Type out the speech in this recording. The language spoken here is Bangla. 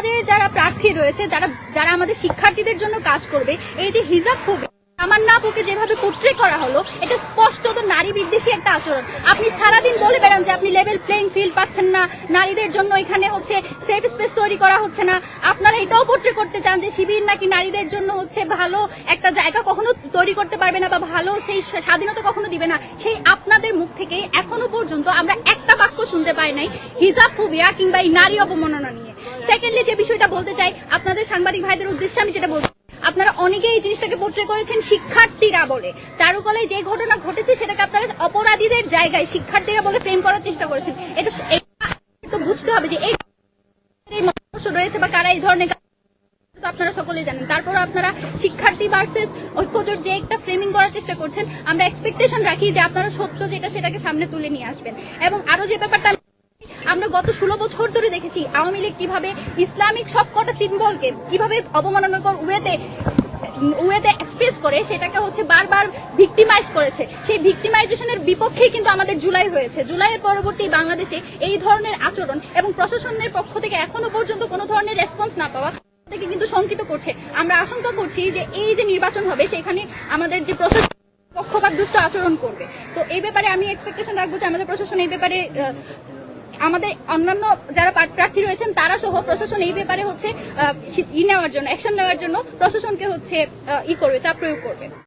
আমাদের যারা প্রার্থী রয়েছে, যারা যারা আমাদের শিক্ষার্থীদের জন্য কাজ করবে, এই যে হিজাব খুবই আমার না বুকে যেভাবে পোট্রে করা হলো, এটা স্পষ্টত নারী বিদ্বেষী একটা আচরণ। আপনি সারাদিন বলে বেড়ান যে আপনি লেভেল প্লেইং ফিল্ড পাচ্ছেন না, নারীদের জন্য এখানে হচ্ছে সেফ স্পেস তৈরি করা হচ্ছে না। আপনারা এটাও পোট্রে করতে চান যে শিবির নাকি নারীদের জন্য হচ্ছে ভালো একটা জায়গা কখনো তৈরি করতে পারবে না বা ভালো সেই স্বাধীনতা কখনো দিবে না। সেই আপনাদের মুখ থেকে এখনও পর্যন্ত আমরা একটা বাক্য শুনতে পাই নাই, হিজাব ফুবিয়া কিংবা এই নারী অবমাননা নিয়ে। সেকেন্ডলি যে বিষয়টা বলতে চাই, আপনাদের সাংবাদিক ভাইদের উদ্দেশ্যে আমি যেটা বলছি, আপনারা অনেকেই এই জিনিসটাকে পোট্রে করেছেন শিক্ষার্থীরা বলে। চারুকলায় যে ঘটনা ঘটেছে সেটাকে আপনারা অপরাধীদের জায়গায় শিক্ষার্থীরা বলে ফ্রেম করার চেষ্টা করেছেন। এটা বুঝতে হবে যে এই রয়েছে বা কারা এই ধরনের আপনারা সকলেই জানেন। তারপর আপনারা শিক্ষার্থী ভার্সেস ঐক্যজোট যে একটা ফ্রেমিং করার চেষ্টা করছেন, আমরা এক্সপেকটেশন রাখি যে আপনারা সত্য যেটা সেটাকে সামনে তুলে নিয়ে আসবেন। এবং আরও যে ব্যাপারটা আমরা গত ষোলো বছর ধরে দেখেছি আওয়ামী লীগ কীভাবে ইসলামিক সবকটা সিম্বলকে কীভাবে অবমাননাকর ওয়েতে ওয়েতে এক্সপ্রেস করে, সেটাকে হচ্ছে বারবার ভিক্টিমাইজ করেছে। সেই ভিক্টিমাইজেশনের বিপক্ষেই কিন্তু আমাদের জুলাই হয়েছে। জুলাইয়ের পরবর্তী বাংলাদেশে এই ধরনের আচরণ এবং প্রশাসনের পক্ষ থেকে এখনও পর্যন্ত কোনো ধরনের রেসপন্স না পাওয়া থেকে কিন্তু শঙ্কিত করছে। আমরা আশঙ্কা করছি যে এই যে নির্বাচন হবে, সেখানে আমাদের যে প্রশাসন পক্ষপাত দুষ্ট আচরণ করবে। তো এই ব্যাপারে আমি এক্সপেকটেশন রাখব যে আমাদের প্রশাসন এই ব্যাপারে আমাদের অন্যান্য যারা প্রার্থী- রয়েছেন, তারা সহ প্রশাসন এই ব্যাপারে হচ্ছে ই নেওয়ার জন্য অ্যাকশন নেওয়ার জন্য প্রশাসনকে হচ্ছে ই করবে, চাপ প্রয়োগ করবে।